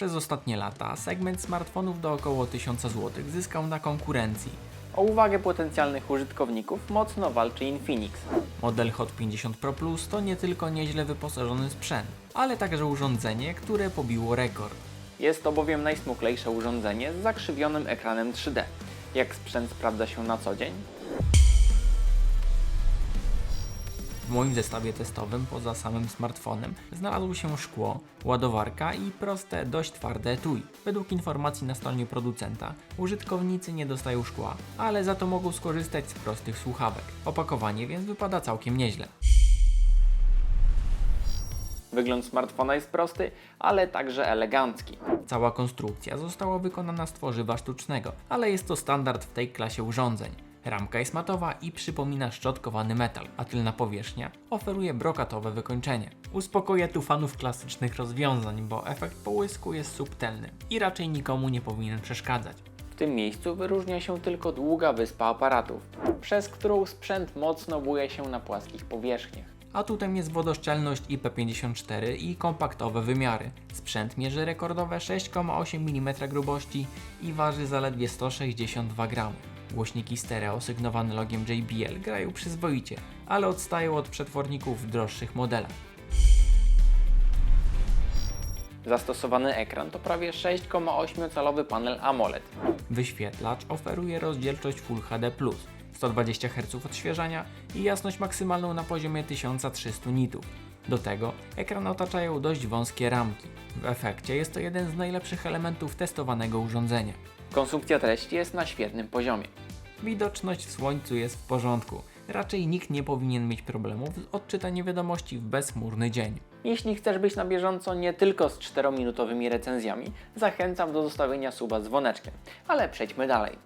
Przez ostatnie lata segment smartfonów do około 1000 zł zyskał na konkurencji. O uwagę potencjalnych użytkowników mocno walczy Infinix. Model Hot 50 Pro Plus to nie tylko nieźle wyposażony sprzęt, ale także urządzenie, które pobiło rekord. Jest to bowiem najsmuklejsze urządzenie z zakrzywionym ekranem 3D. Jak sprzęt sprawdza się na co dzień? W moim zestawie testowym poza samym smartfonem znalazło się szkło, ładowarka i proste, dość twarde etui. Według informacji na stronie producenta użytkownicy nie dostają szkła, ale za to mogą skorzystać z prostych słuchawek. Opakowanie więc wypada całkiem nieźle. Wygląd smartfona jest prosty, ale także elegancki. Cała konstrukcja została wykonana z tworzywa sztucznego, ale jest to standard w tej klasie urządzeń. Ramka jest matowa i przypomina szczotkowany metal, a tylna powierzchnia oferuje brokatowe wykończenie. Uspokoję tu fanów klasycznych rozwiązań, bo efekt połysku jest subtelny i raczej nikomu nie powinien przeszkadzać. W tym miejscu wyróżnia się tylko długa wyspa aparatów, przez którą sprzęt mocno buje się na płaskich powierzchniach. Atutem jest wodoszczelność IP54 i kompaktowe wymiary. Sprzęt mierzy rekordowe 6,8 mm grubości i waży zaledwie 162 gramy. Głośniki stereo sygnowane logiem JBL grają przyzwoicie, ale odstają od przetworników w droższych modelach. Zastosowany ekran to prawie 6,8-calowy panel AMOLED. Wyświetlacz oferuje rozdzielczość Full HD+, 120 Hz odświeżania i jasność maksymalną na poziomie 1300 nitów. Do tego ekran otaczają dość wąskie ramki. W efekcie jest to jeden z najlepszych elementów testowanego urządzenia. Konsumpcja treści jest na świetnym poziomie. Widoczność w słońcu jest w porządku. Raczej nikt nie powinien mieć problemów z odczytaniem wiadomości w bezchmurny dzień. Jeśli chcesz być na bieżąco nie tylko z 4-minutowymi recenzjami, zachęcam do zostawienia suba z dzwoneczkiem. Ale przejdźmy dalej.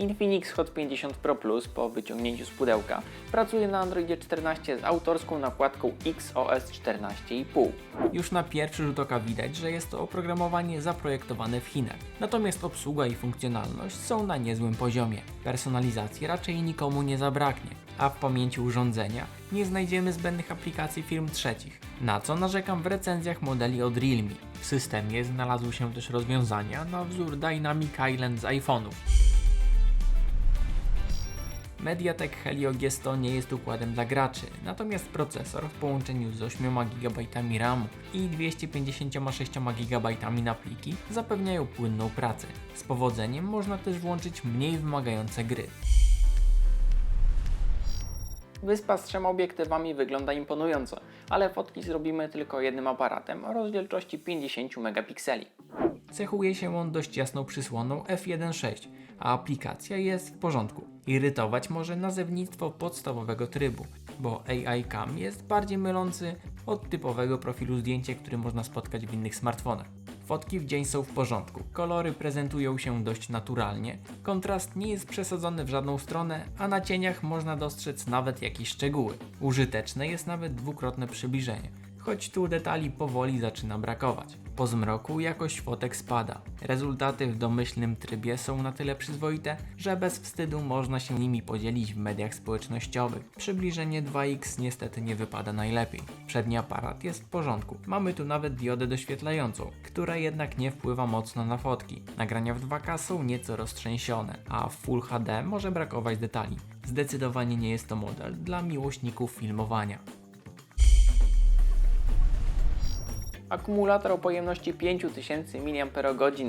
Infinix Hot 50 Pro Plus po wyciągnięciu z pudełka pracuje na Androidzie 14 z autorską nakładką XOS 14,5. Już na pierwszy rzut oka widać, że jest to oprogramowanie zaprojektowane w Chinach. Natomiast obsługa i funkcjonalność są na niezłym poziomie. Personalizacji raczej nikomu nie zabraknie, a w pamięci urządzenia nie znajdziemy zbędnych aplikacji firm trzecich, na co narzekam w recenzjach modeli od Realme. W systemie znalazły się też rozwiązania na wzór Dynamic Island z iPhone'ów. MediaTek Helio G100 nie jest układem dla graczy, natomiast procesor w połączeniu z 8 GB RAMu i 256 GB na pliki zapewniają płynną pracę. Z powodzeniem można też włączyć mniej wymagające gry. Wyspa z trzema obiektywami wygląda imponująco, ale fotki zrobimy tylko jednym aparatem o rozdzielczości 50 megapikseli. Cechuje się on dość jasną przysłoną f1.6, a aplikacja jest w porządku. Irytować może nazewnictwo podstawowego trybu, bo AI Cam jest bardziej mylący od typowego profilu zdjęcia, który można spotkać w innych smartfonach. Fotki w dzień są w porządku, kolory prezentują się dość naturalnie, kontrast nie jest przesadzony w żadną stronę, a na cieniach można dostrzec nawet jakieś szczegóły. Użyteczne jest nawet dwukrotne przybliżenie, choć tu detali powoli zaczyna brakować. Po zmroku jakość fotek spada. Rezultaty w domyślnym trybie są na tyle przyzwoite, że bez wstydu można się nimi podzielić w mediach społecznościowych. Przybliżenie 2x niestety nie wypada najlepiej. Przedni aparat jest w porządku. Mamy tu nawet diodę doświetlającą, która jednak nie wpływa mocno na fotki. Nagrania w 2K są nieco roztrzęsione, a w Full HD może brakować detali. Zdecydowanie nie jest to model dla miłośników filmowania. Akumulator o pojemności 5000 mAh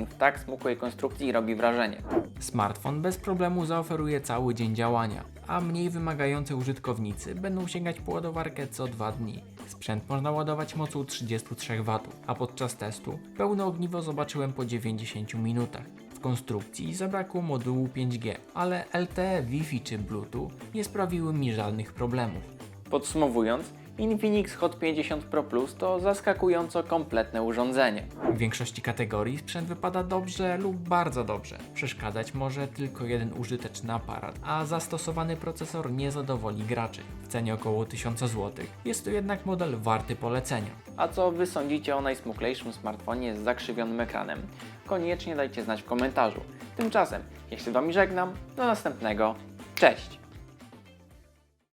w tak smukłej konstrukcji robi wrażenie. Smartfon bez problemu zaoferuje cały dzień działania, a mniej wymagający użytkownicy będą sięgać po ładowarkę co dwa dni. Sprzęt można ładować mocą 33 W, a podczas testu pełne ogniwo zobaczyłem po 90 minutach. W konstrukcji zabrakło modułu 5G, ale LTE, Wi-Fi czy Bluetooth nie sprawiły mi żadnych problemów. Podsumowując, Infinix Hot 50 Pro Plus to zaskakująco kompletne urządzenie. W większości kategorii sprzęt wypada dobrze lub bardzo dobrze. Przeszkadzać może tylko jeden użyteczny aparat, a zastosowany procesor nie zadowoli graczy. W cenie około 1000 zł jest to jednak model warty polecenia. A co Wy sądzicie o najsmuklejszym smartfonie z zakrzywionym ekranem? Koniecznie dajcie znać w komentarzu. Tymczasem, ja się z Wami żegnam, do następnego, cześć!